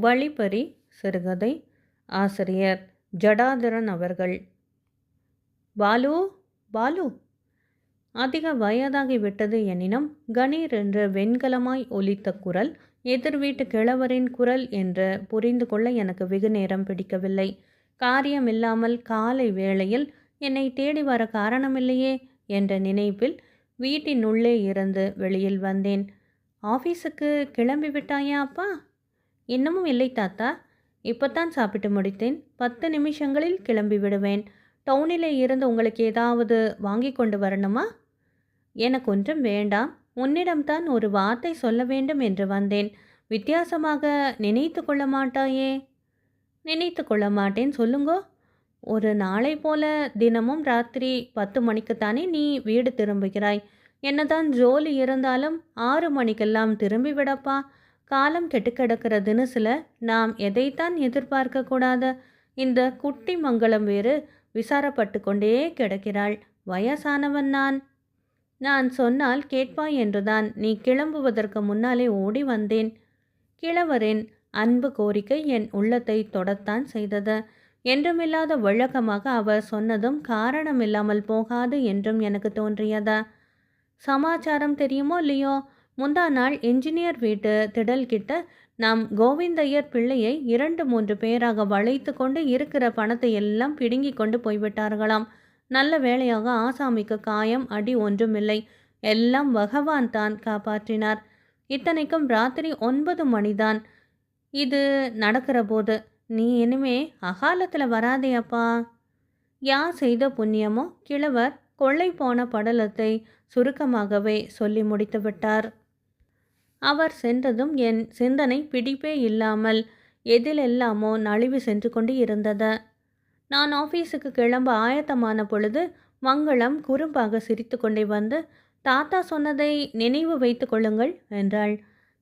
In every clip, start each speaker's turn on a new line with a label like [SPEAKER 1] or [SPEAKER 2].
[SPEAKER 1] வழிப்பறி சிறுகதை ஆசிரியர் ஜடாதரன் அவர்கள். பாலு பாலு. அதிக வயதாகிவிட்டது எனினும் கணீர் என்று வெண்கலமாய் ஒலித்த குரல் எதிர் வீட்டு கிழவரின் குரல் என்று புரிந்து கொள்ள எனக்கு வெகு நேரம் பிடிக்கவில்லை. காரியமில்லாமல் காலை வேளையில் என்னை தேடி வர காரணமில்லையே என்ற நினைப்பில் வீட்டின் உள்ளே இருந்து வெளியில் வந்தேன். ஆஃபீஸுக்கு கிளம்பி விட்டாயா அப்பா? இன்னமும் இல்லை தாத்தா. இப்போத்தான் சாப்பிட்டு முடித்தேன். பத்து நிமிஷங்களில் கிளம்பி விடுவேன். டவுனிலே இருந்து உங்களுக்கு ஏதாவது வாங்கி கொண்டு வரணுமா? எனக்கு ஒன்றும் வேண்டாம். உன்னிடம்தான் ஒரு வார்த்தை சொல்ல வேண்டும் என்று வந்தேன். வித்தியாசமாக நினைத்து கொள்ள மாட்டாயே? நினைத்து கொள்ள மாட்டேன். சொல்லுங்கோ. ஒரு நாளை போல தினமும் ராத்திரி பத்து மணிக்குத்தானே நீ வீடு திரும்புகிறாய். என்னதான் ஜோலி இருந்தாலும் ஆறு மணிக்கெல்லாம் திரும்பி விடப்பா. காலம் கெட்டுக்கிடக்கிறதுன்னு கிடக்கிற தினசில் நாம் எதைத்தான் எதிர்பார்க்க கூடாத இந்த குட்டி மங்களம் வேறு விசாரப்பட்டு கொண்டே கிடக்கிறாள். வயசானவன் நான். நான் சொன்னால் கேட்பாய் என்றுதான். நீ கிளம்புவதற்கு முன்னாலே ஓடி வந்தேன். கிழவரின் அன்பு கோரிக்கை என் உள்ளத்தை தொடத்தான் செய்தது. என்றுமில்லாத வழக்கமாக அவர் சொன்னதும் காரணமில்லாமல் போகாது என்றும் எனக்கு தோன்றியதா? சமாச்சாரம் தெரியுமோ இல்லையோ? முந்தா நாள் என்ஜினியர் வீட்டு திடல் கிட்ட நாம் கோவிந்தையர் பிள்ளையை இரண்டு மூன்று பேராக வளைத்து கொண்டு இருக்கிற பணத்தை எல்லாம் பிடுங்கி கொண்டு போய்விட்டார்களாம். நல்ல வேளையாக ஆசாமிக்கு காயம் அடி ஒன்றுமில்லை. எல்லாம் பகவான் தான் காப்பாற்றினார். இத்தனைக்கும் ராத்திரி ஒன்பது மணிதான். இது நடக்கிற போது நீ இனிமே அகாலத்தில் வராதே அப்பா. யார் செய்த புண்ணியமோ கிழவர் கொள்ளை போன படலத்தை சுருக்கமாகவே சொல்லி முடித்து விட்டார் அவர் சென்றதும் என் சிந்தனை பிடிப்பே இல்லாமல் எதிலெல்லாமோ நழுவி சென்று கொண்டு இருந்தது. நான் ஆஃபீஸுக்கு கிளம்ப ஆயத்தமான பொழுது மங்களம் குறும்பாக சிரித்து கொண்டே வந்து தாத்தா சொன்னதை நினைவு வைத்து கொள்ளுங்கள் என்றாள்.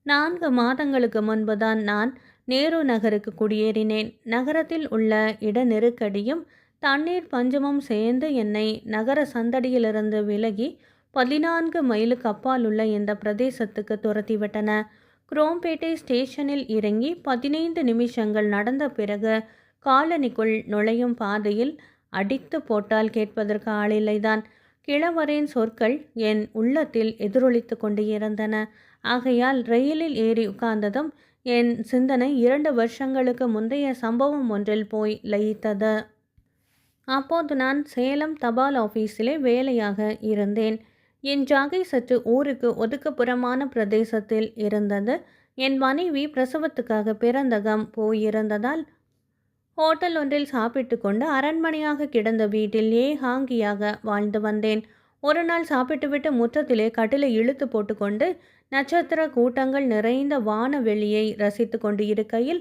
[SPEAKER 1] நான்கு மாதங்களுக்கு முன்புதான் நான் நேரு நகருக்கு குடியேறினேன். நகரத்தில் உள்ள இட நெருக்கடியும் தண்ணீர் பஞ்சமும் சேர்ந்து என்னை நகர சந்தடியிலிருந்து விலகி பதினான்கு மைலுக்கு அப்பால் உள்ள இந்த பிரதேசத்துக்கு துரத்திவிட்டன. குரோம்பேட்டை ஸ்டேஷனில் இறங்கி பதினைந்து நிமிஷங்கள் நடந்த பிறகு காலனிக்குள் நுழையும் பாதையில் அடித்து போட்டால் கேட்பதற்கு ஆளில்லைதான். கிழவரின் சொற்கள் என் உள்ளத்தில் எதிரொலித்து கொண்டு இருந்தன ஆகையால் ரயிலில் ஏறி உட்கார்ந்ததும் என் சிந்தனை இரண்டு வருஷங்களுக்கு முந்தைய சம்பவம் ஒன்றில் போய் லயித்தது. அப்போது நான் சேலம் தபால் ஆஃபீஸிலே வேலையாக இருந்தேன். என் ஜாகை சற்று ஊருக்கு ஒதுக்குப்புறமான பிரதேசத்தில் இருந்தது. என் மனைவி பிரசவத்துக்காக பிறந்தகம் போயிருந்ததால் ஹோட்டல் ஒன்றில் சாப்பிட்டு கொண்டு அரண்மனையாக கிடந்த வீட்டில் ஏகாங்கியாக வாழ்ந்து வந்தேன். ஒரு நாள் சாப்பிட்டுவிட்டு முற்றத்திலே கட்டிலை இழுத்து போட்டுக்கொண்டு நட்சத்திர கூட்டங்கள் நிறைந்த வானவெளியை ரசித்து கொண்டு இருக்கையில்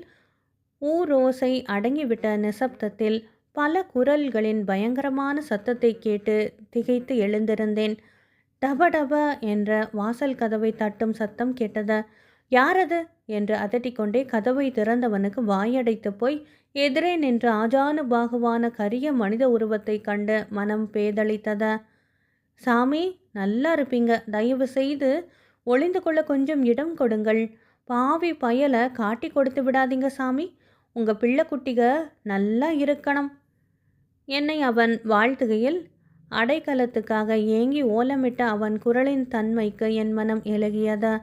[SPEAKER 1] ஊரோசை அடங்கிவிட்ட நிசப்தத்தில் பல குரல்களின் பயங்கரமான சத்தத்தை கேட்டு திகைத்து எழுந்திருந்தேன். டப டப என்ற வாசல் கதவை தட்டும் சத்தம் கேட்டது. யாரது? என்று அதட்டிக்கொண்டே கதவை திறந்தவனுக்கு வாயடைத்து போய் எதிரே நின்ற ஆஜானுபாகுவான கரிய மனித உருவத்தை கண்டு மனம் பேதளித்தத. சாமி நல்லா இருப்பீங்க. தயவு செய்து ஒளிந்து கொள்ள கொஞ்சம் இடம் கொடுங்கள். பாவி பயலை காட்டி கொடுத்து விடாதீங்க சாமி. உங்கள் பிள்ளை குட்டிக நல்லா இருக்கணும். என்னை அவன் வாழ்த்துகையில் அடைக்கலத்துக்காக ஏங்கி ஓலமிட்ட அவன் குரலின் தன்மைக்கு என் மனம் இலகியது.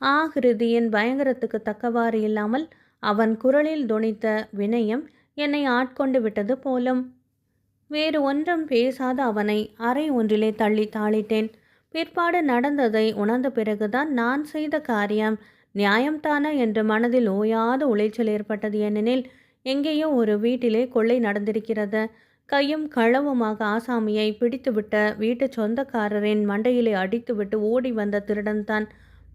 [SPEAKER 1] ஆகிருதியின் பயங்கரத்துக்கு தக்கவாறு இல்லாமல் அவன் குரலில் துணித்த வினயம் என்னை ஆட்கொண்டு விட்டது போலும். வேறு ஒன்றும் பேசாத அவனை அறை ஒன்றிலே தள்ளி தாளிட்டேன். பிற்பாடு நடந்ததை உணர்ந்த பிறகுதான் நான் செய்த காரியம் நியாயம்தானா என்று மனதில் ஓயாத உளைச்சல் ஏற்பட்டது ஏனெனில் எங்கேயோ ஒரு வீட்டிலே கொள்ளை நடந்திருக்கிறது. கையும் களவுமாக ஆசாமியை பிடித்துவிட்ட வீட்டு சொந்தக்காரரின் மண்டையிலே அடித்துவிட்டு ஓடி வந்த திருடன்தான்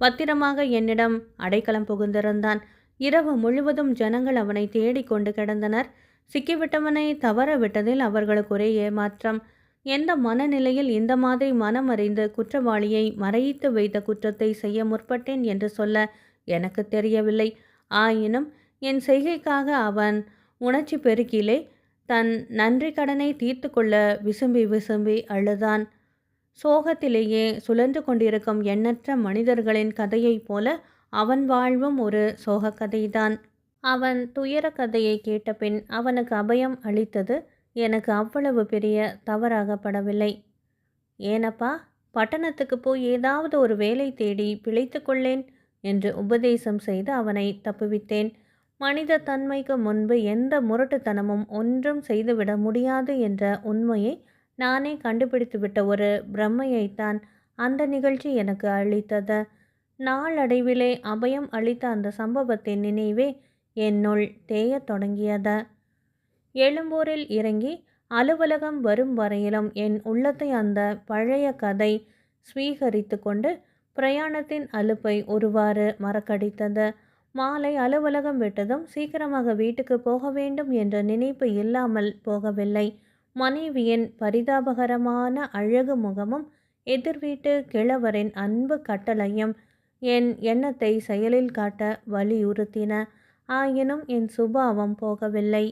[SPEAKER 1] பத்திரமாக என்னிடம் அடைக்கலம் புகுந்திருந்தான். இரவு முழுவதும் ஜனங்கள் அவனை தேடிக்கொண்டு கிடந்தனர். சிக்கிவிட்டவனை தவற விட்டதில் அவர்களுக்கு ஒரே ஏமாற்றம். எந்த மனநிலையில் இந்த மாதிரி மனம் அறிந்து குற்றவாளியை மறைத்து வைத்த குற்றத்தை செய்ய முற்பட்டேன் என்று சொல்ல எனக்கு தெரியவில்லை. ஆயினும் என் செய்கைக்காக அவன் உணர்ச்சி பெருக்கிலே தன் நன்றி கடனை தீர்த்து கொள்ள விசும்பி விசும்பி அழுதான். சோகத்திலேயே சுழன்று கொண்டிருக்கும் எண்ணற்ற மனிதர்களின் கதையைப் போல அவன் வாழ்வும் ஒரு சோகக்கதைதான் அவன் துயர கதையை கேட்டபின் அவனுக்கு அபயம் அளித்தது எனக்கு அவ்வளவு பெரிய தவறாகப்படவில்லை. ஏனப்பா பட்டணத்துக்கு போய் ஏதாவது ஒரு வேலை தேடி பிழைத்து கொள்ளேன் என்று உபதேசம் செய்து அவனை தப்புவித்தேன். மனித தன்மைக்கு முன்பு எந்த முரட்டுத்தனமும் ஒன்றும் செய்துவிட முடியாது என்ற உண்மையை நானே கண்டுபிடித்துவிட்ட ஒரு பிரம்மையைத்தான் அந்த நிகழ்ச்சி எனக்கு அளித்தது. நாளடைவிலே அபயம் அளித்த அந்த சம்பவத்தின் நினைவே என்னுள் தேயத் தொடங்கியது. எழும்பூரில் இறங்கி அலுவலகம் வரும் வரையிலும் என் உள்ளத்தை அந்த பழைய கதை ஸ்வீகரித்து கொண்டு பிரயாணத்தின் அலுப்பை ஒருவாறு மறக்கடித்தது. மாலை அலுவலகம் விட்டதும் சீக்கிரமாக வீட்டுக்கு போக வேண்டும் என்ற நினைப்பு இல்லாமல் போகவில்லை. மனைவியின் பரிதாபகரமான அழகு முகமும் எதிர்வீட்டு கிழவரின் அன்பு கட்டளையும் என் எண்ணத்தை செயலில் காட்ட வலியுறுத்தின. ஆயினும் என் சுபாவம் போகவில்லை.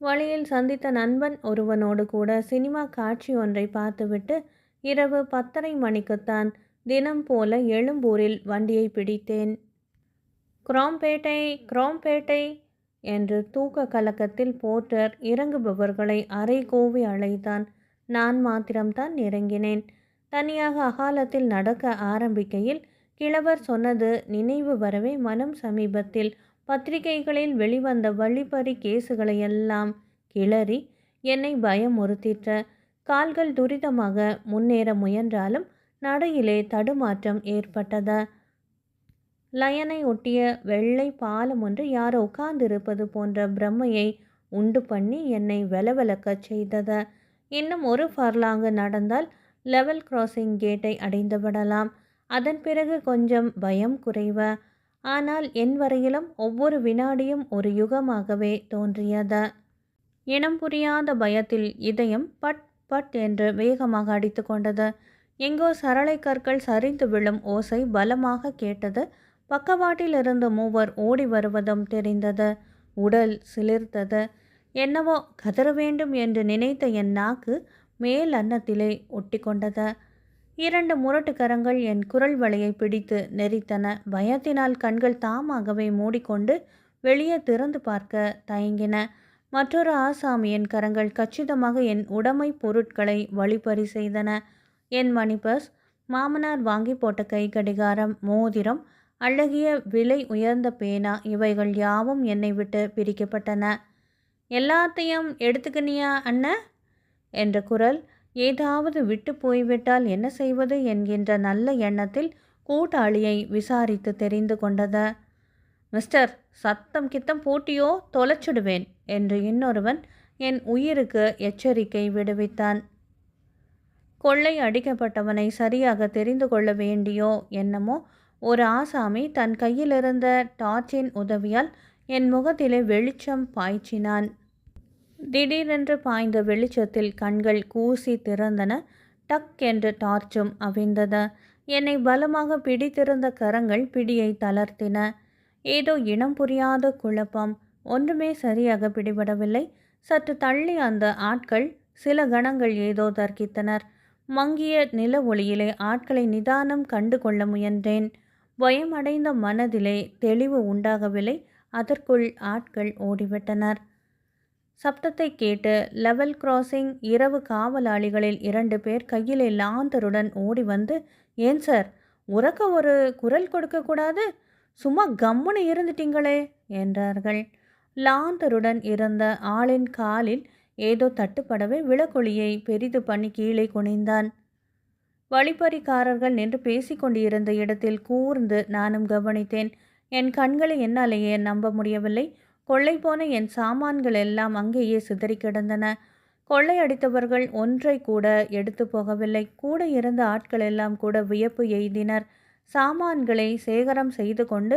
[SPEAKER 1] வழியில் சந்தித்த நண்பன் ஒருவனோடு கூட சினிமா காட்சி ஒன்றை பார்த்துவிட்டு இரவு பத்தரை மணிக்குத்தான் தினம் போல எழும்பூரில் வண்டியை பிடித்தேன். குரோம்பேட்டை குரோம்பேட்டை என்று தூக்க கலக்கத்தில் போர்ட்டர் இறங்குபவர்களை அரை கோவி அழைத்தான். நான் மாத்திரம்தான் இறங்கினேன். தனியாக அகாலத்தில் நடக்க ஆரம்பிக்கையில் கிழவர் சொன்னது நினைவு வரவே மனம் சமீபத்தில். பத்திரிகைகளில் வெளிவந்த வழிப்பறி கேசுகளையெல்லாம் கிளறி என்னை பயமுறுத்திற்ற. கால்கள் துரிதமாக முன்னேற முயன்றாலும் நடையிலே தடுமாற்றம் ஏற்பட்டது. லயனை ஒட்டிய வெள்ளை பாலம் ஒன்று யாரோ உட்கார்ந்திருப்பது போன்ற பிரம்மையை உண்டு பண்ணி என்னை வெலவெலக்க செய்தது. இன்னும் ஒரு ஃபர்லாங்கு நடந்தால் லெவல் கிராசிங் கேட்டை அடைந்துவிடலாம். அதன் பிறகு கொஞ்சம் பயம் குறைவ. ஆனால் என் வரையிலும் ஒவ்வொரு வினாடியும் ஒரு யுகமாகவே தோன்றியது. இனம் புரியாத பயத்தில் இதயம் பட் பட் என்று வேகமாக அடித்து கொண்டது. எங்கோ சரளை கற்கள் சரிந்து விழும் ஓசை பலமாக கேட்டது. பக்கவாட்டில் இருந்து மூவர் ஓடி வருவதும் தெரிந்தது. உடல் சிலிர்த்தது. என்னவோ கதற வேண்டும் என்று நினைத்த என் நாக்கு மேல் அன்னத்திலே ஒட்டி கொண்டது இரண்டு முரட்டுக்கரங்கள் என் குரல் வலையை பிடித்து நெறித்தன பயத்தினால் கண்கள் தாமாகவே மூடிக்கொண்டு வெளியே திறந்து பார்க்க தயங்கின. மற்றொரு ஆசாமியின் கரங்கள் கச்சிதமாக என் உடைமை பொருட்களை வழிபறி செய்தன. என் மணிபர்ஸ் மாமனார் வாங்கி போட்ட கை கடிகாரம் மோதிரம் அழகிய விலை உயர்ந்த பேனா. இவைகள் யாவும் என்னை விட்டு பிரிக்கப்பட்டன. எல்லாத்தையும் எடுத்துக்கினியா அண்ணன் என்ற குரல். ஏதாவது விட்டு போய்விட்டால் என்ன செய்வது? என்கின்ற நல்ல எண்ணத்தில் கூட்டாளியை விசாரித்து தெரிந்து கொண்டது. மிஸ்டர் சத்தம் கித்தம் பூட்டியோ? தொலைச்சிடுவேன் என்று இன்னொருவன் என் உயிருக்கு எச்சரிக்கை விடுவித்தான். கொள்ளை அடிக்கப்பட்டவனை சரியாக தெரிந்து கொள்ள வேண்டியோ என்னமோ ஒரு ஆசாமி தன் கையிலிருந்த டார்ச்சின் உதவியால் என் முகத்திலே வெளிச்சம் பாய்ச்சினான். திடீரென்று பாய்ந்த வெளிச்சத்தில் கண்கள் கூசி திறந்தன. டக் என்று டார்ச்சும் அவிழ்ந்தது என்னை பலமாக பிடித்திருந்த கரங்கள் பிடியை தளர்த்தின. ஏதோ இனம் புரியாத குழப்பம். ஒன்றுமே சரியாக பிடிபடவில்லை. சற்று தள்ளி அந்த ஆட்கள் சில கணங்கள் ஏதோ தர்க்கித்தனர். மங்கிய நில ஒளியிலே ஆட்களை நிதானம் கண்டு கொள்ள முயன்றேன். பயமடைந்த மனதிலே தெளிவு உண்டாகவில்லை. அதற்குள் ஆட்கள் ஓடிவிட்டனர். சப்தத்தை கேட்டு லெவல் கிராசிங் இரவு காவலாளிகளில் இரண்டு பேர் கையிலே லாந்தருடன் ஓடி வந்து ஏன் சார் உறக்க ஒரு குரல் கொடுக்கக்கூடாது சும்மா கம்முன்னு இருந்துட்டீங்களே என்றார்கள். லாந்தருடன் இருந்த ஆளின் காலில் ஏதோ தட்டுப்படவே விளக்கொலியை பெரிது பண்ணி கீழே குனிந்தான். வழிப்பறிக்காரர்கள் நின்று பேசிக்கொண்டிருந்த இடத்தில் கூர்ந்து நானும் கவனித்தேன். என் கண்களை என்னாலேயே நம்ப முடியவில்லை. கொள்ளை போன என் சாமான்கள் எல்லாம் அங்கேயே சிதறி கிடந்தன. கொள்ளையடித்தவர்கள் ஒன்றை கூட எடுத்து போகவில்லை. கூட இருந்த ஆட்கள் எல்லாம் கூட வியப்பு எய்தினர். சாமான்களை சேகரம் செய்து கொண்டு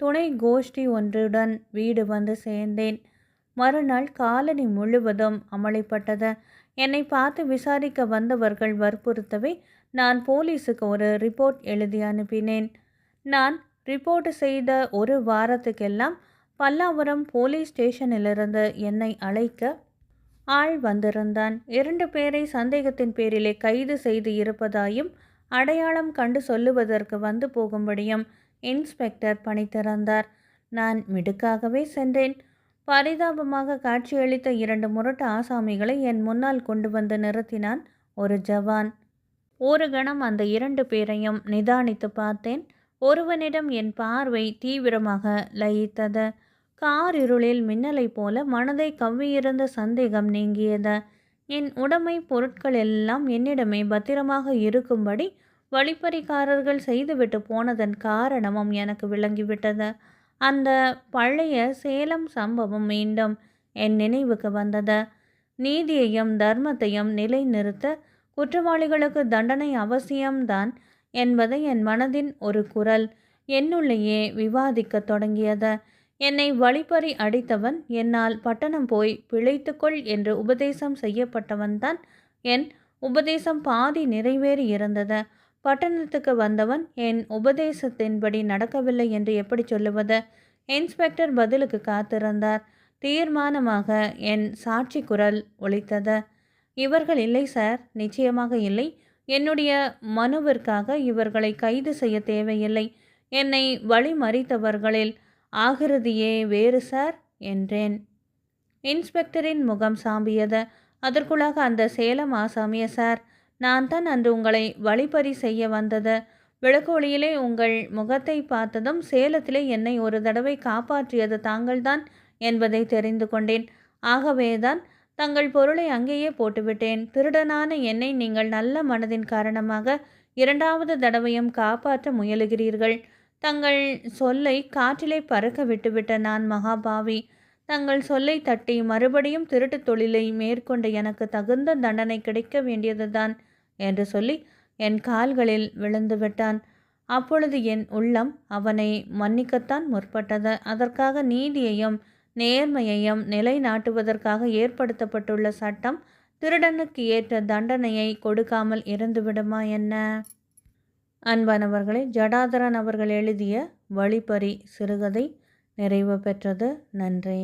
[SPEAKER 1] துணை கோஷ்டி ஒன்றுடன் வீடு வந்து சேர்ந்தேன். மறுநாள் காலனி முழுவதும் அமளிப்பட்டது. என்னை பார்த்து விசாரிக்க வந்தவர்கள் வற்புறுத்தவே நான் போலீஸுக்கு ஒரு ரிப்போர்ட் எழுதி அனுப்பினேன். நான் ரிப்போர்ட் செய்த ஒரு வாரத்துக்கெல்லாம் பல்லாவரம் போலீஸ் ஸ்டேஷனிலிருந்து என்னை அழைக்க ஆள் வந்திருந்தான். இரண்டு பேரை சந்தேகத்தின் பேரிலே கைது செய்து இருப்பதாயும் அடையாளம் கண்டு சொல்லுவதற்கு வந்து போகும்படியும் இன்ஸ்பெக்டர் பணி திறந்தார் நான் மிடுக்காகவே சென்றேன். பரிதாபமாக காட்சியளித்த இரண்டு முரட்டு ஆசாமிகளை என் முன்னால் கொண்டு வந்து நிறுத்தினான் ஒரு ஜவான். ஒரு கணம் அந்த இரண்டு பேரையும் நிதானித்து பார்த்தேன். ஒருவனிடம் என் பார்வை தீவிரமாக லயித்தது. கார் இருளில் மின்னலைப் போல மனதை கவ்வியிருந்த சந்தேகம் நீங்கியது. என் உடைமை பொருட்கள் எல்லாம் என்னிடமே பத்திரமாக இருக்கும்படி வழிப்பறிக்காரர்கள் செய்துவிட்டு போனதன் காரணமும் எனக்கு விளங்கிவிட்டது. அந்த பழைய சேலம் சம்பவம் மீண்டும் என் நினைவுக்கு வந்தது. நீதியையும் தர்மத்தையும் நிலைநிறுத்த குற்றவாளிகளுக்கு தண்டனை அவசியம்தான் என்பதை என் மனதின் ஒரு குரல் என்னுள்ளேயே விவாதிக்கத் தொடங்கியது. என்னை வழிப்பறி அடித்தவன் என்னால் பட்டணம் போய் பிழைத்துக்கொள் என்று உபதேசம் செய்யப்பட்டவன்தான் என் உபதேசம் பாதி நிறைவேறி இருந்தது பட்டணத்துக்கு வந்தவன் என் உபதேசத்தின்படி நடக்கவில்லை என்று எப்படி சொல்லுவது? இன்ஸ்பெக்டர் பதிலுக்கு காத்திருந்தார். தீர்மானமாக என் சாட்சி குரல் ஒழித்தது இவர்கள் இல்லை சார். நிச்சயமாக இல்லை. என்னுடைய மனுவிற்காக இவர்களை கைது செய்ய தேவையில்லை. என்னை வழிமறித்தவர்களில் ஆகிருதியே வேறு சார் என்றேன். இன்ஸ்பெக்டரின் முகம் சாம்பியது. அதற்குள்ளாக அந்த சேலம் ஆசாமிய சார். நான் தான் அன்று உங்களை வழிபறி செய்ய வந்தது. விளக்கு உங்கள் முகத்தை பார்த்ததும் சேலத்திலே என்னை ஒரு தடவை காப்பாற்றியது தாங்கள்தான் என்பதை தெரிந்து கொண்டேன். ஆகவேதான் தங்கள் பொருளை அங்கேயே போட்டுவிட்டேன். திருடனான என்னை நீங்கள் நல்ல மனதின் காரணமாக இரண்டாவது தடவையும் காப்பாற்ற முயலுகிறீர்கள். தங்கள் சொல்லை காற்றிலே பறக்க விட்டுவிட்ட நான் மகாபாவி. தங்கள் சொல்லை தட்டி மறுபடியும் திருட்டுத் தொழிலை மேற்கொண்ட எனக்கு தகுந்த தண்டனை கிடைக்க வேண்டியதுதான். என்று சொல்லி என் கால்களில் விழுந்து விட்டான். அப்பொழுது என் உள்ளம் அவனை மன்னிக்கத்தான் முற்பட்டது. அதற்காக நீதியையும் நேர்மையையும் நிலைநாட்டுவதற்காக ஏற்படுத்தப்பட்டுள்ள சட்டம் திருடனுக்கு ஏற்ற தண்டனையை கொடுக்காமல் இருந்துவிடுமா என்ன? அன்பானவர்களே ஜடாதரன் அவர்கள் எழுதிய வழிப்பறி சிறுகதை நிறைவு பெற்றது. நன்றி.